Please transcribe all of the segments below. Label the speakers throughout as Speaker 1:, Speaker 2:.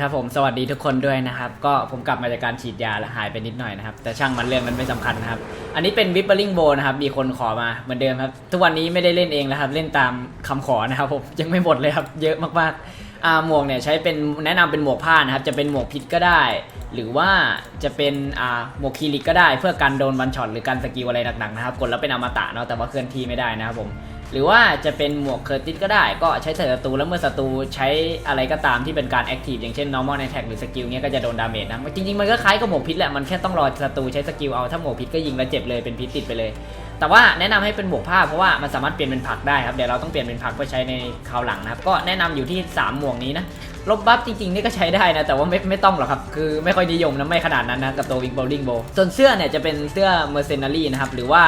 Speaker 1: ครับผมสวัสดีทุกคนด้วยนะครับ ก็ผมกลับมาจากการฉีดยาแล้วหายไปนิดหน่อยนะครับ แต่ช่างมันเรื่องนั้นไม่สำคัญนะครับ อันนี้เป็นวิปเปอร์ลิงโบนะครับ มีคนขอมาเหมือนเดิมครับ ทุกวันนี้ไม่ได้เล่นเองแล้วครับ เล่นตามคำขอนะครับผมยังไม่หมดเลยครับ เยอะมากๆอ่าหมวกเนี่ยใช้เป็นแนะนำเป็นหมวกผ้านะครับ จะเป็นหมวกพิษก็ได้ หรือว่าจะเป็นอ่าหมวกคีริกก็ได้ เพื่อการโดนวันช็อตหรือการสกิลอะไรหนักๆนะครับกดแล้วเป็นอมตะเนาะแต่ว่าเคลื่อนที่ไม่ได้นะครับผม หรือว่าจะเป็นหมวกเคอร์ติสก็ได้ก็ใช้ใส่ศัตรูแล้วเมื่อศัตรูใช้อะไรก็ตามที่เป็นการแอคทีฟอย่างเช่น normal attack หรือสกิลเนี้ยก็จะโดนดาเมจนะจริงๆมันก็คล้ายกับหมวกพิษแหละมันแค่ต้องรอศัตรูใช้สกิลเอาถ้าหมวกพิษก็ยิงแล้วเจ็บเลยเป็นพิษติดไปเลย แต่ว่าแนะนำให้เป็นหมวกผ้าเพราะว่ามันสามารถเปลี่ยนเป็นผักได้ครับเดี๋ยวเราต้องเปลี่ยนเป็นผักไปใช้ในคราวหลังนะครับก็แนะนำอยู่ที่ 3 หมวกนี้นะลบบัฟจริงๆนี่ก็ใช้ได้นะแต่ว่าไม่ไม่ต้องหรอกครับคือไม่ค่อยนิยมนะไม่ขนาดนั้นนะกับตัววิงโบลิงโบส่วนเสื้อเนี่ยจะเป็นเสื้อเมอร์เซนารีนะครับหรือว่า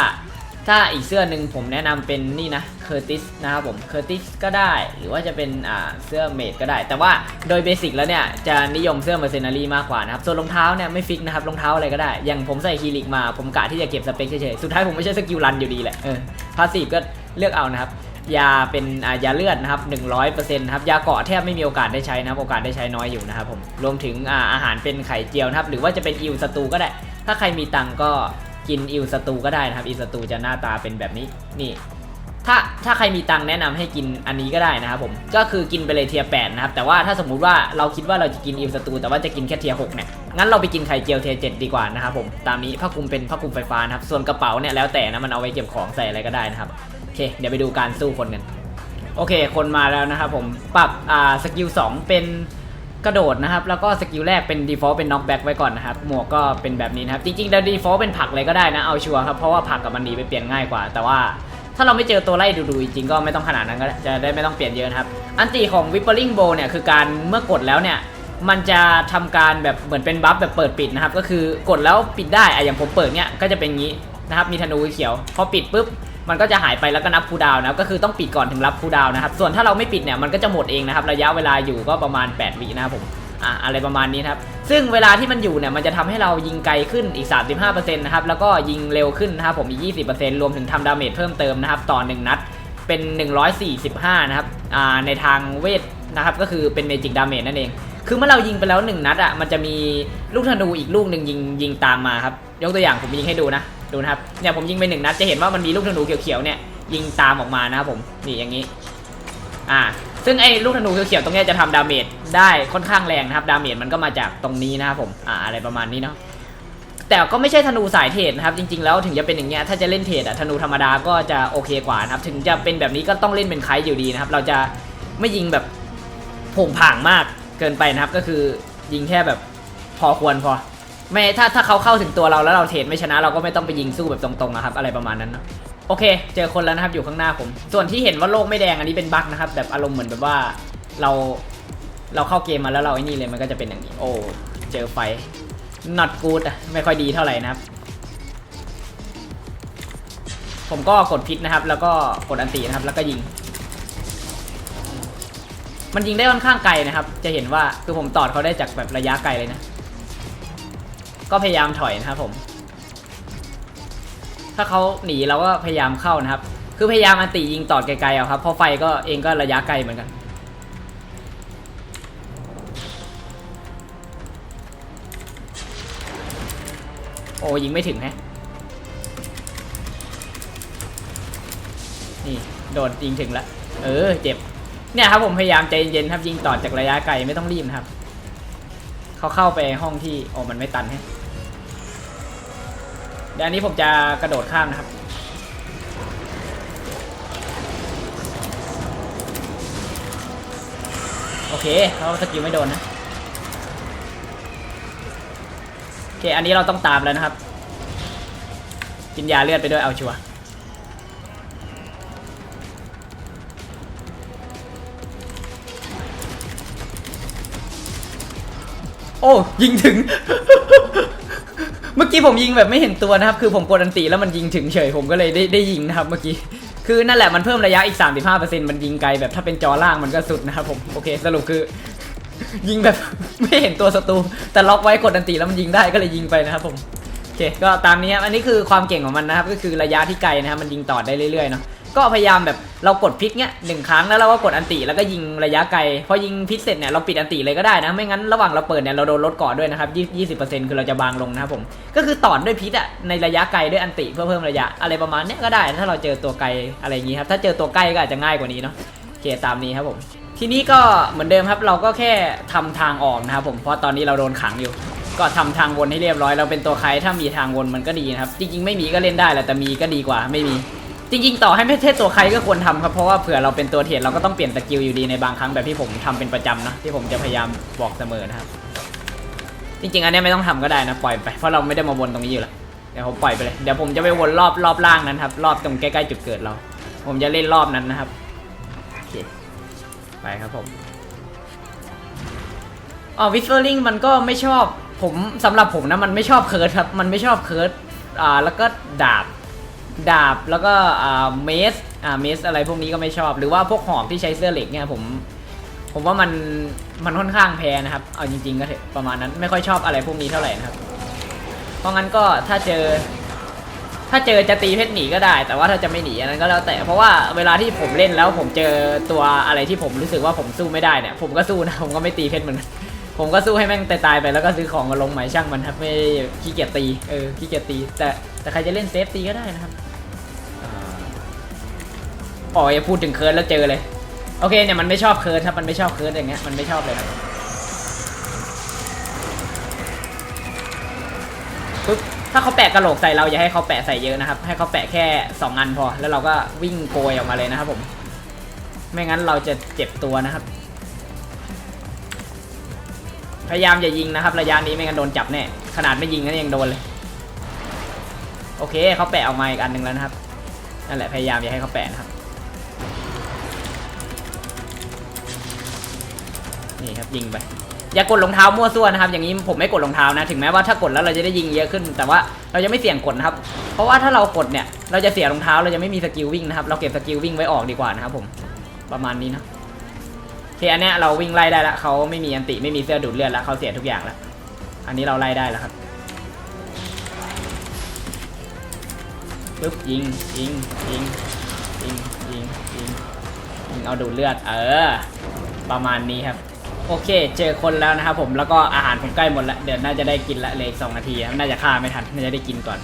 Speaker 1: ถ้าอีกเสื้อหนึ่งผมแนะนำเป็นนี่นะเคอร์ติสนะครับผมเคอร์ติสก็ได้หรือว่าจะเป็นอ่าเสื้อเมดก็ได้ แต่ว่าโดยเบสิกแล้วเนี่ยจะนิยมเสื้อเมอร์เซนารีมากกว่านะครับส่วนรองเท้าเนี่ยไม่ฟิกนะครับรองเท้าอะไรก็ได้ อย่างผมใส่คีริกมาผมกะที่จะเก็บสเปคเฉยๆ สุดท้ายผมไม่ใช่สกิลรันอยู่ดีแหละเออพาสซีฟก็เลือกเอานะครับยาเป็นยาเลือดนะครับ 100%นะครับยาเกาะแทบไม่มีโอกาสได้ใช้นะครับโอกาสได้ใช้น้อยอยู่นะครับผมรวมถึงอาอาหารเป็นไข่เจียวนะครับ หรือว่าจะเป็นอิวสตูก็ได้ ถ้าใครมีตังก็ กินอิวสตูก็ได้นะครับอิวสตูจะหน้าตาเป็นแบบนี้นี่ ถ้าถ้าใครมีตังแนะนำให้กินอันนี้ก็ได้นะครับผมก็คือกินไปเลยเทียแปดนะครับแต่ว่าถ้าสมมุติว่าเราคิดว่าเราจะกินอิวสตูแต่ว่าจะกินแค่เทียหกเนี่ยงั้นเราไปกินไข่เจียวเทียเจ็ดดีกว่านะครับผมตามนี้ผ้าคลุมเป็นผ้าคลุมไฟฟ้านะครับส่วนกระเป๋าเนี่ยแล้วแต่นะมันเอาไว้เก็บของใส่อะไรก็ได้นะครับโอเค เดี๋ยวไปดูการสู้คนกันโอเค คนมาแล้วนะครับผมปรับอ่าสกิล2เป็น กระโดดนะครับ แล้วก็สกิลแรกเป็น default เป็น knockback ไว้ก่อนนะครับ หมวกก็เป็นแบบนี้นะครับ จริงๆแล้ว default เป็นผักเลยก็ได้นะ เอาชัวร์ครับ เพราะว่าผักกับมันหนีไปเปลี่ยนง่ายกว่า แต่ว่าถ้าเราไม่เจอตัวไล่ดูๆจริงๆก็ไม่ต้องขนาดนั้นก็จะได้ไม่ต้องเปลี่ยนเยอะนะครับ อันตีของ whippering bow เนี่ยคือการเมื่อกดแล้วเนี่ยมันจะทำการแบบเหมือนเป็นบัฟแบบเปิดปิดนะครับ ก็คือกดแล้วปิดได้อะอย่างผมเปิดเนี่ยก็จะเป็นงี้นะครับ มีธนูเขียว พอปิดปุ๊บ มันก็จะหายไปแล้วก็นับคูดาวนะก็คือต้องปิดก่อนถึงรับคูดาวนะครับส่วนถ้าเราไม่ปิดเนี่ยมันก็จะหมดเองนะครับระยะเวลาอยู่ก็ประมาณ 8 วินะครับผมอะอะไรประมาณนี้ครับซึ่งเวลาที่มันอยู่เนี่ยมันจะทำให้เรายิงไกลขึ้นอีก 35%นะครับแล้วก็ยิงเร็วขึ้นนะครับผมอีก 20%รวมถึงทำดาเมจเพิ่มเติมนะครับต่อ 1 นัดเป็น 145 นะครับอ่าในทางเวทนะครับก็คือเป็นเมจิกดาเมจนั่นเอง คือเมื่อเรายิงไปแล้ว 1 นัดอะมันจะมีลูกธนูอีกลูกหนึ่งยิงยิงตามมาครับยกตัวอย่างผมยิงให้ดูนะ ดูนะครับเนี่ยผมยิงไปหนึ่งนัดจะเห็นว่ามันมีลูกธนูเขียวๆเนี่ยยิงตามออกมานะครับผมนี่อย่างนี้อ่าซึ่งไอ้ลูกธนูเขียวๆตรงเนี้ยจะทำดาเมจได้ค่อนข้างแรงนะครับดาเมจมันก็มาจากตรงนี้นะครับผมอ่าอะไรประมาณนี้เนาะแต่ก็ไม่ใช่ธนูสายเทรดนะครับจริงๆแล้วถึงจะเป็นอย่างเงี้ยถ้าจะเล่นเทรดอะธนูธรรมดาก็จะโอเคกว่านะครับถึงจะเป็นแบบนี้ก็ต้องเล่นเป็นไคอยู่ดีนะครับเราจะไม่ยิงแบบผงผางมากเกินไปนะครับก็คือยิงแค่แบบพอควรพอ ไม่ถ้าถ้าเขาเข้าถึงตัวเราแล้วเราเทรดไม่ชนะเราก็ไม่ต้องไปยิงสู้แบบตรงๆนะครับ อะไรประมาณนั้นเนะโอเค เจอคนแล้วนะครับอยู่ข้างหน้าผม ส่วนที่เห็นว่าโลกไม่แดงอันนี้เป็นบั๊กนะครับแบบอารมณ์เหมือนแบบว่าเราเราเข้าเกมมาแล้วเราไอ้นี่เลยมันก็จะเป็นอย่างนี้ โอ้เจอไฟ not good อะไม่ค่อยดีเท่าไหร่นะครับ ผมก็กดพิษนะครับ แล้วก็กดอันตีนะครับ แล้วก็ยิง มันยิงได้ค่อนข้างไกลนะครับ จะเห็นว่าคือผมตอดเขาได้จากแบบระยะไกลเลยนะ ก็พยายามถอยนะครับผม ถ้าเขาหนีเราก็พยายามเข้านะครับ คือพยายามอันติยิงตอดไกลๆเอาครับเพราะไฟก็เองก็ระยะไกลเหมือนกันโอ้ยิงไม่ถึงแฮะนี่โดนยิงถึงแล้วเออเจ็บเนี่ยครับผมพยายามใจเย็นๆครับยิงต่อจากระยะไกลไม่ต้องรีบนะครับ เขาเข้าไปห้องที่โอ้มันไม่ตันแฮะ เดี๋ยวอันนี้ผมจะกระโดดข้ามนะครับ โอเคเขาสกิลไม่โดนนะ โอเค อันนี้เราต้องตามแล้วนะครับ กินยาเลือดไปด้วยเอาชัวร์โอ้ ยิงถึง เมื่อกี้ผมยิงแบบไม่เห็นตัวนะครับ คือผมกดอันตีแล้วมันยิงถึงเฉย ผมก็เลยได้ได้ยิงนะครับเมื่อกี้ คือนั่นแหละมันเพิ่มระยะอีก 35%มันยิงไกลแบบถ้าเป็นจอล่างมันก็สุดนะครับผม โอเค สรุปคือ ยิงแบบไม่เห็นตัวศัตรู แต่ล็อกไว้กดอันตีแล้วมันยิงได้ก็เลยยิงไปนะครับผมโอเค ก็ตามนี้ครับ อันนี้คือความเก่งของมันนะครับ ก็คือระยะที่ไกลนะครับ มันยิงต่อได้เรื่อยๆเนาะ ก็พยายามแบบเรากดพิษเนี้ยหนึ่งครั้งแล้วเราก็กดอันติแล้วก็ยิงระยะไกลพอยิงพิษเสร็จเนี่ยเราปิดอันติเลยก็ได้นะ ไม่งั้นระหว่างเราเปิดเนี่ยเราโดนลดกาะด้วยนะครับยี่สิบเปอร์เซ็นต์คือเราจะบางลงนะครับผมก็คือต่อดด้วยพิษอะในระยะไกลด้วยอันติเพื่อเพิ่มระยะอะไรประมาณเนี้ยก็ได้ ถ้าเราเจอตัวไกลอะไรอย่างงี้ครับถ้าเจอตัวใกล้ก็อาจจะง่ายกว่านี้เนาะโอเคตามนี้ครับผมทีนี้ก็เหมือนเดิมครับเราก็แค่ทำทางออกนะครับผมเพราะตอนนี้เราโดนขังอยู่ ก็ทำทางวนให้เรียบร้อย เราเป็นตัวใครถ้ามีทางวนมันก็ดีนะครับจริงๆไม่มีก็เล่นได้แหละแต่มีก็ดีกว่าไม่มี จริงๆ ต่อให้ไม่ใช่ตัวใครก็ควรทำครับ เพราะว่าเผื่อเราเป็นตัวเทรดเราก็ต้องเปลี่ยนสกิลอยู่ดีในบางครั้งแบบที่ผมทำเป็นประจำนะที่ผมจะพยายามบอกเสมอนะครับ จริงๆ อันนี้ไม่ต้องทำก็ได้นะปล่อยไปเพราะเราไม่ได้มาวนตรงนี้อยู่แล้วเดี๋ยวผมปล่อยไปเลยเดี๋ยวผมจะไปวนรอบรอบล่างนั้นครับรอบตรงใกล้ๆจุดเกิดเรา ผมจะเล่นรอบนั้นนะครับโอเคไปครับผมอ๋อวิสเฟอร์ลิงมันก็ไม่ชอบผมสำหรับผมนะมันไม่ชอบเคิร์ดครับมันไม่ชอบเคิร์ดอ่าแล้วก็ดาบ ดาบแล้วก็อ่าเมสอ่าเมสอะไรพวกนี้ก็ไม่ชอบ หรือว่าพวกหอกที่ใช้เสื้อเหล็กเนี่ยผม ผมว่ามันมันค่อนข้างแพ้นะครับเอาจริงๆก็เถอะประมาณนั้นไม่ค่อยชอบอะไรพวกนี้เท่าไหร่นะครับ เพราะงั้นก็ถ้าเจอ ถ้าเจอจะตีเพชรหนีก็ได้ แต่ว่าถ้าจะไม่หนีอันนั้นก็แล้วแต่เพราะว่าเวลาที่ผมเล่นแล้วผมเจอตัวอะไรที่ผมรู้สึกว่าผมสู้ไม่ได้เนี่ยผมก็สู้นะผมก็ไม่ตีเพชรเหมือนกันผมก็สู้ให้แม่งตายๆไปแล้วก็ซื้อของมาลงใหม่ช่างมันครับไม่ขี้เกียจตีเออขี้เกียจตีแต่ แต่ใครจะเล่นเซฟตีก็ได้นะครับอ่าอ๋ออย่าพูดถึงเคิร์ดแล้วเจอเลย โอเคเนี่ยมันไม่ชอบเคิร์ดครับมันไม่ชอบเคิร์ดอย่างเงี้ยมันไม่ชอบเลยครับปึ๊บถ้าเขาแปะกระโหลกใส่เราอย่าให้เขาแปะใส่เยอะนะครับ ให้เขาแปะแค่สองอันพอ แล้วเราก็วิ่งโกยออกมาเลยนะครับผม ไม่งั้นเราจะเจ็บตัวนะครับ พยายามอย่ายิงนะครับ ระยะนี้ไม่งั้นโดนจับแน่ขนาดไม่ยิงก็ยังโดนเลย โอเคเขาแปะออกมาอีกอันหนึ่งแล้วนะครับนั่นแหละพยายามอย่าให้เขาแปะนะครับนี่ครับยิงไปอย่ากดรองเท้ามั่วซั่วนะครับ อย่างนี้ผมไม่กดรองเท้านะถึงแม้ว่าถ้ากดแล้วเราจะได้ยิงเยอะขึ้น แต่ว่าเราจะไม่เสี่ยงกดนะครับ เพราะว่าถ้าเรากดเนี่ยเราจะเสียรองเท้าเราจะไม่มีสกิลวิ่งนะครับเราเก็บสกิลวิ่งไว้ออกดีกว่านะครับผมประมาณนี้นะโอเคอันเนี้ยเราวิ่งไล่ได้แล้วเขาไม่มีอันติไม่มีเสื้อดูดเลือดแล้วเขาเสียทุกอย่างแล้วอันนี้เราไล่ได้แล้วครับ ปึ๊บยิงยิงยิงยิงยิงยิงยิงเอาดูดเลือดเออ ประมาณนี้ครับ โอเค เจอคนแล้วนะครับผมแล้วก็อาหารผมใกล้หมดแล้วเดี๋ยวน่าจะได้กินละเลยสองนาทีครับน่าจะฆ่าไม่ทันน่าจะได้กินก่อน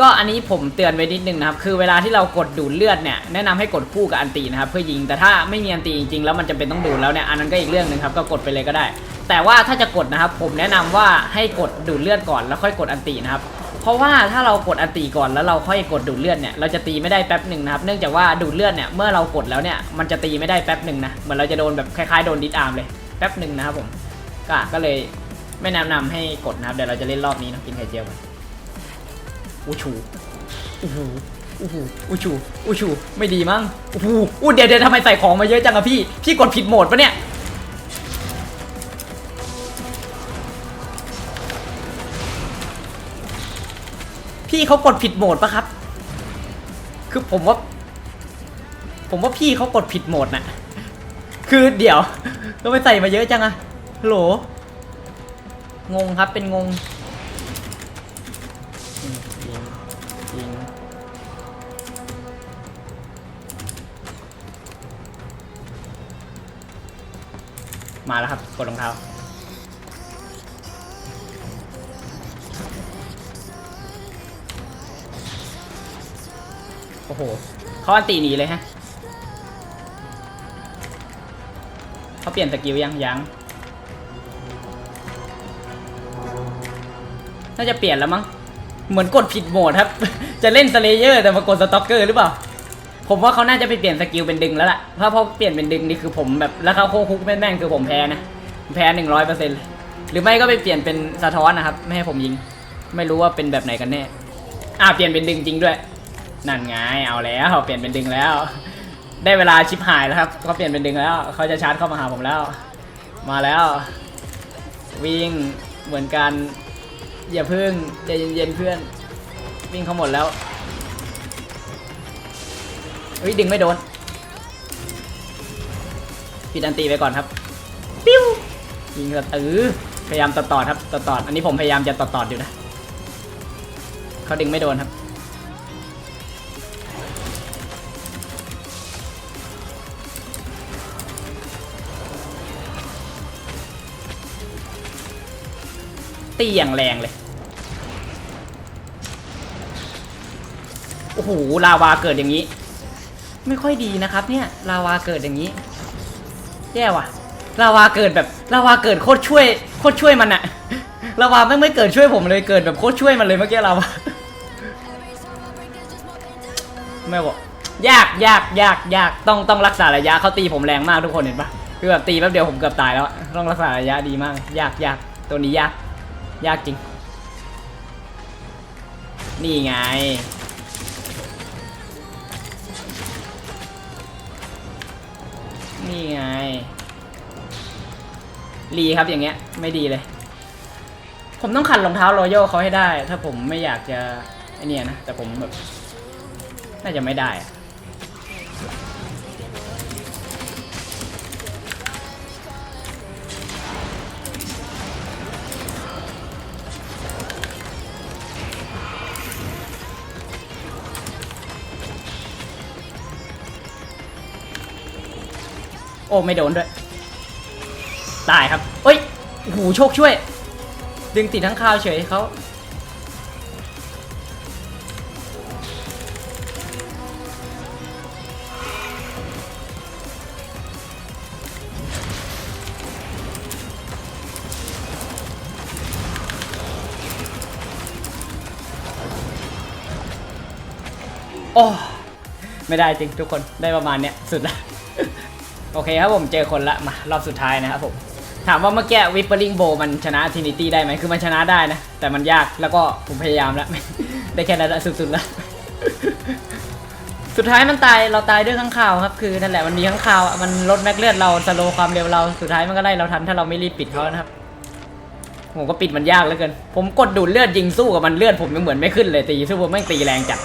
Speaker 1: ก็อันนี้ผมเตือนไว้นิดนึงนะครับ คือเวลาที่เรากดดูดเลือดเนี่ยแนะนำให้กดคู่กับอันตีนะครับเพื่อยิงแต่ถ้าไม่มีอันตีจริงๆแล้วมันจำเป็นต้องดูดแล้วเนี่ยอันนั้นก็อีกเรื่องหนึ่งครับก็กดไปเลยก็ได้ แต่ว่าถ้าจะกดนะครับผมแนะนำว่าให้กดดูดเลือดก่อนแล้วค่อยกดอันตีนะครับ เพราะว่าถ้าเรากดอันตีก่อนแล้วเราค่อยกดดูดเลือดเนี่ยเราจะตีไม่ได้แป๊บหนึ่งนะครับเนื่องจากว่าดูดเลือดเนี่ยเมื่อเรากดแล้วเนี่ยมันจะตีไม่ได้แป๊บหนึ่งนะเหมือนเราจะโดนแบบคล้ายๆโดนดิสอาร์มเลยแป๊บหนึ่งนะครับผมก็ก็เลยไม่แนะนำให้กดนะครับเดี๋ยวเราจะเล่นรอบนี้นะกินไข่เจียวกันอูชูอู้หูอู้หูอู้ชูอู้ชูไม่ดีมั้งอู้หูอู้เดี๋ยวเดี๋ยวทำไมใส่ของมาเยอะจังอะพี่พี่กดผิดโหมดปะเนี่ย พี่เขากดผิดโหมดปะครับ คือผมว่า ผมว่าพี่เขากดผิดโหมดน่ะ คือเดี๋ยวก็ไปใส่มาเยอะจังอะฮัลโหล งงครับเป็นงงมาแล้วครับ กดรองเท้า โอ้โหเขาอันตีหนีเลยฮะเขาเปลี่ยนสกิลยังยังน่าจะเปลี่ยนแล้วมั้งเหมือนกดผิดโหมดครับ จะเล่นสเลเยอร์แต่มากดสต็อกเกอร์หรือเปล่า ผมว่าเขาน่าจะไปเปลี่ยนสกิลเป็นดึงแล้วล่ะเพราพอเปลี่ยนเป็นดึงนี่คือผมแบบแล้วเขาโคคุกแม่งๆคือผมแพ้นะแพ้หนึ่งร้อยเปอร์เซ็นต์หรือไม่ก็ไปเปลี่ยนเป็นสะท้อนนะครับ ไม่ให้ผมยิง ไม่รู้ว่าเป็นแบบไหนกันแน่อ่าเปลี่ยนเป็นดึงจริงด้วย นั่นไงเอาแล้วเปลี่ยนเป็นดึงแล้ว ได้เวลาชิปหายแล้วครับเขาเปลี่ยนเป็นดึงแล้วเขาจะชาร์จเข้ามาหาผมแล้ว มาแล้ว วิ่งเหมือนกันอย่าพึ่งใจเย็นๆเพื่อน วิ่งเขาหมดแล้วเฮ้ยดึงไม่โดนปิดอันตีไปก่อนครับปิ้วยิงกระตือพยายามตัดต่อครับตัดต่ออันนี้ผมพยายามจะตัดต่ออยู่นะเขาดึงไม่โดนครับ ตีอย่างแรงเลย โอ้โห ลาวาเกิดอย่างนี้ ไม่ค่อยดีนะครับเนี่ย ลาวาเกิดอย่างนี้ แย่ว่ะ ลาวาเกิดแบบ ลาวาเกิดโคตรช่วย โคตรช่วยมันอะลาวาไม่ไม่เกิดช่วยผมเลย เกิดแบบโคตรช่วยมันเลยเมื่อกี้ลาวา ไม่บอกยากยากยากยากต้องต้องรักษาระยะเขาตีผมแรงมากทุกคนเห็นปะคือแบบตีแป๊บเดียวผมเกือบตายแล้ว ต้องรักษาระยะดีมาก ยากยากตัวนี้ยาก ยากจริง นี่ไง นี่ไง รีครับอย่างเงี้ย ไม่ดีเลย ผมต้องขัดรองเท้ารอยัลเขาให้ได้ ถ้าผมไม่อยากจะไอเนี่ยนะ แต่ผมแบบ น่าจะไม่ได้อะ โอ้ไม่โดนด้วย ตายครับเอ้ยโอ้โชคช่วย ดึงติดทั้งข้าวเฉยเขาโอ้ ไม่ได้จริงทุกคนได้ประมาณเนี้ยสุดละ โอเคครับผมเจอคนละมารอบสุดท้ายนะครับผมถามว่าเมื่อกี้วิปเปอร์ลิงโบมันชนะทินิตี้ได้ไหมคือมันชนะได้นะ แต่มันยากแล้วก็ผมพยายามแล้ว ได้แค่นั้นละสุดๆแล้ว สุดท้ายมันตายเราตายด้วยข้างข่าวครับ คือนั่นแหละมันมีข้างข่าว มันลดแม็กเลือดเราสโลความเร็วเราสุดท้ายมันก็ไล่เราทันถ้าเราไม่รีบปิดเขานะครับผมก็ปิดมันยากเหลือเกิน ผมกดดูดเลือดยิงสู้กับมันเลือดผมยังเหมือนไม่ขึ้นเลยตีสู้ผมแม่งตีแรงจัด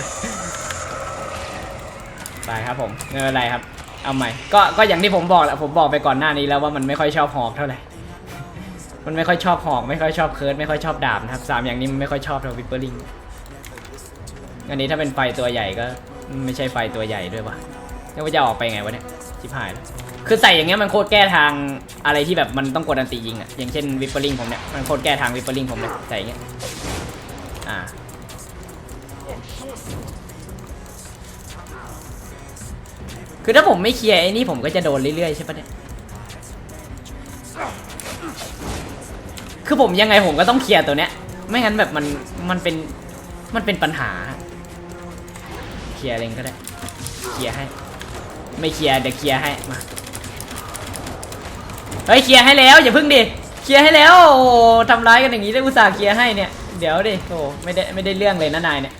Speaker 1: ไปครับผมไม่เป็นไรครับ เอาใหม่ก็ก็อย่างที่ผมบอกแหละผมบอกไปก่อนหน้านี้แล้วว่ามันไม่ค่อยชอบหอกเท่าไหร่ มันไม่ค่อยชอบหอกไม่ค่อยชอบเคิร์ดไม่ค่อยชอบดาบนะครับสามอย่างนี้มันไม่ค่อยชอบเท่าวิปเปอร์ลิงอันนี้ถ้าเป็นไฟตัวใหญ่ก็ไม่ใช่ไฟตัวใหญ่ด้วยวะแล้วว่าจะออกไปไงวะเนี่ยชิบหายแล้วคือใส่อย่างเงี้ยมันโคตรแก้ทางอะไรที่แบบมันต้องกดอันติยิงอะอย่างเช่นวิปเปอร์ลิงผมเนี่ยมันโคตรแก้ทางวิปเปอร์ลิงผมเลยใส่อย่างเงี้ยอ่า คือถ้าผมไม่เคลียร์ไอ้นี่ผมก็จะโดนเรื่อยๆใช่ปะเนี่ย คือผมยังไงผมก็ต้องเคลียร์ตัวเนี้ย ไม่งั้นแบบมันมันเป็นมันเป็นปัญหา เคลียร์เองก็ได้ เคลียร์ให้ ไม่เคลียร์เดี๋ยวเคลียร์ให้มา เฮ้ยเคลียร์ให้แล้วอย่าพึ่งดิ เคลียร์ให้แล้วโอ้ทำร้ายกันอย่างนี้ได้อุตส่าห์เคลียร์ให้เนี่ย เดี๋ยวดิโอ้ไม่ได้ไม่ได้เรื่องเลยนะนายเนี่ย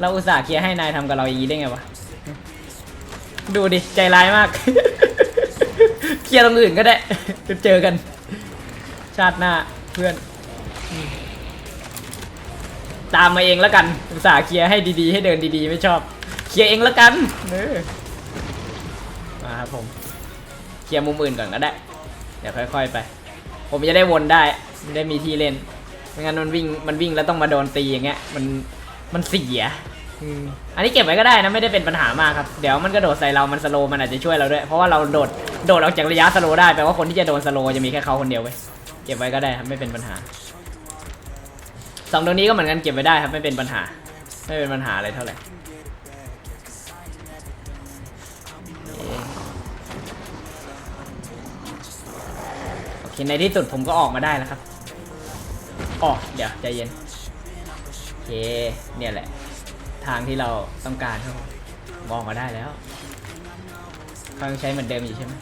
Speaker 1: เราอุตส่าห์เคลียร์ให้นายทำกับเราอย่างนี้ได้ไงวะ ดูดิ ใจร้ายมาก เคลียร์ตรงอื่นก็ได้จะเจอกัน ชาติหน้าเพื่อน ตามมาเองแล้วกันอุตส่าห์เคลียร์ให้ดีๆ ให้เดินดีๆ ไม่ชอบ เคลียร์เองแล้วกันเออมาครับผม เคลียร์มุมอื่นก่อนก็ได้ เดี๋ยวค่อย ๆ ไป ผมจะได้วนได้ไม่ได้มีที่เล่นไม่งั้นมันวิ่งมันวิ่งแล้วต้องมาโดนตีอย่างเงี้ยมันมันเสีย อันนี้เก็บไว้ก็ได้นะไม่ได้เป็นปัญหามากครับเดี๋ยวมันกระโดดใส่เรา มันสโลมันอาจจะช่วยเราด้วย เพราะว่าเราโดดโดดออกจากระยะสโลได้แปลว่าคนที่จะโดนสโลจะมีแค่เขาคนเดียวเว้ยเก็บไว้ก็ได้ครับไม่เป็นปัญหาสองตรงนี้ก็เหมือนกันเก็บไว้ได้ครับไม่เป็นปัญหา ไม่เป็นปัญหาอะไรเท่าไหร่โอเคในที่สุดผมก็ออกมาได้แล้วครับอ๋อเดี๋ยวใจเย็นโอเคเนี่ยแหละ ทางที่เราต้องการครับมองมาได้แล้วเขายังใช้เหมือนเดิมอยู่ใช่ไหม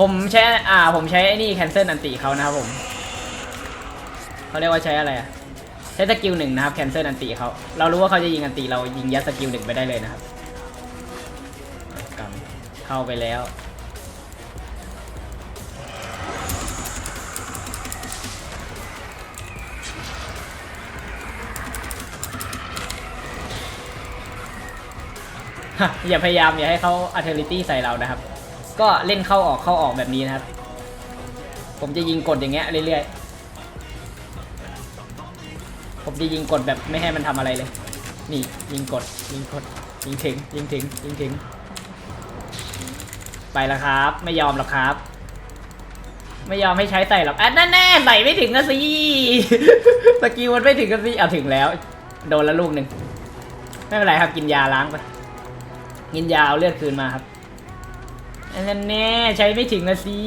Speaker 1: ผมใช้อ่าผมใช้ไอ้นี่แคนเซิลอันติเขานะครับผมเขาเรียกว่าใช้อะไรอะใช้สกิลหนึ่งนะครับแคนเซิลอันติเขาเรารู้ว่าเขาจะยิงอันติเรายิงยัดสกิลหนึ่งไปได้เลยนะครับเข้าไปแล้ว อย่าพยายามอย่าให้เขาอั t เทอริตี้ใส่เรานะครับ ก็เล่นเข้าออกเข้าออกแบบนี้นะครับ ผมจะยิงกดอย่างเงี้ยเรื่อยๆ ผมจะยิงกดแบบไม่ให้มันทำอะไรเลย นี่ยิงกดยิงกดยิงถึงยิงถึงยิงถึง ไปแล้วครับ ไม่ยอมหรอกครับ ไม่ยอมให้ใช้ใส่หรอกอะนั่นแน่ใส่ไม่ถึงนะสิสกิลมันไม่ถึงนะสิเอาถึงแล้ว โดนแล้วลูกหนึ่งไม่เป็นไรครับกินยาล้างไป กินยาเอาเลือดคืนมาครับอันนั้นแน่ใช้ไม่ถึงนะสิ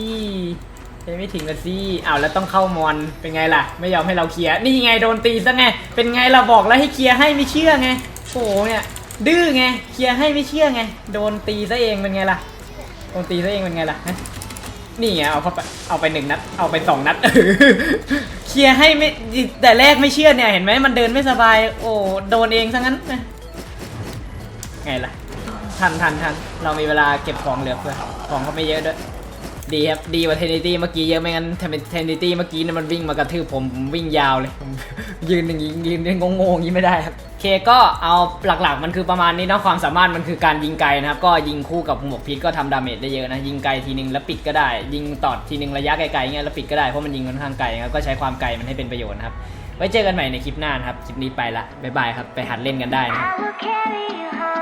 Speaker 1: ใช้ไม่ถึงนะสิอ้าวแล้วต้องเข้ามอนเป็นไงล่ะ ไม่ยอมให้เราเคลียร์นี่ไงโดนตีซะไงเป็นไงเราบอกแล้วให้เคลียร์ให้ไม่เชื่อไงโอ้โหเนี่ยดื้อไงเคลียร์ให้ไม่เชื่อไง โดนตีซะเองเป็นไงล่ะโดนตีซะเองเป็นไงล่ะฮะนี่ไงเอาเข้าไปเอาไปหนึ่งนัดเอาไปสองนัดเคลียร์ให้ไม่แต่แรกไม่เชื่อเนี่ยเห็นไหมมันเดินไม่สบาย โอ้โดนเองซะงั้นไงล่ะ ทันทันทันเรามีเวลาเก็บของเหลือเพื่อของเขาไม่เยอะด้วย ดีครับ ดีกว่าเทนิตี้เมื่อกี้เยอะไม่งั้นเทนนิตี้เมื่อกี้เนี่ยมันวิ่งมากระทืบผมผมวิ่งยาวเลย ยืนอย่างงี้ยืนเล่นงงๆอย่างนี้ไม่ได้ครับเคก็เอาหลักๆมันคือประมาณนี้นาะความสามารถมันคือการยิงไกลนะครับ ก็ยิงคู่กับหมวกพิษก็ทำดาเมจได้เยอะนะ ยิงไกลทีนึงแล้วปิดก็ได้ ยิงตอดทีนึงระยะไกลๆเงี้ยแล้วปิดก็ได้เพราะมันยิงค่อนข้างไกลครับก็ใช้ความไกลมันให้เป็นประโยชน์นะครับไว้เจอกันใหม่ในคลิปหน้านะครับคลิปนี้ไปละบ๊ายบายครับไปหัดเล่นกันได้นะ
Speaker 2: I will carry you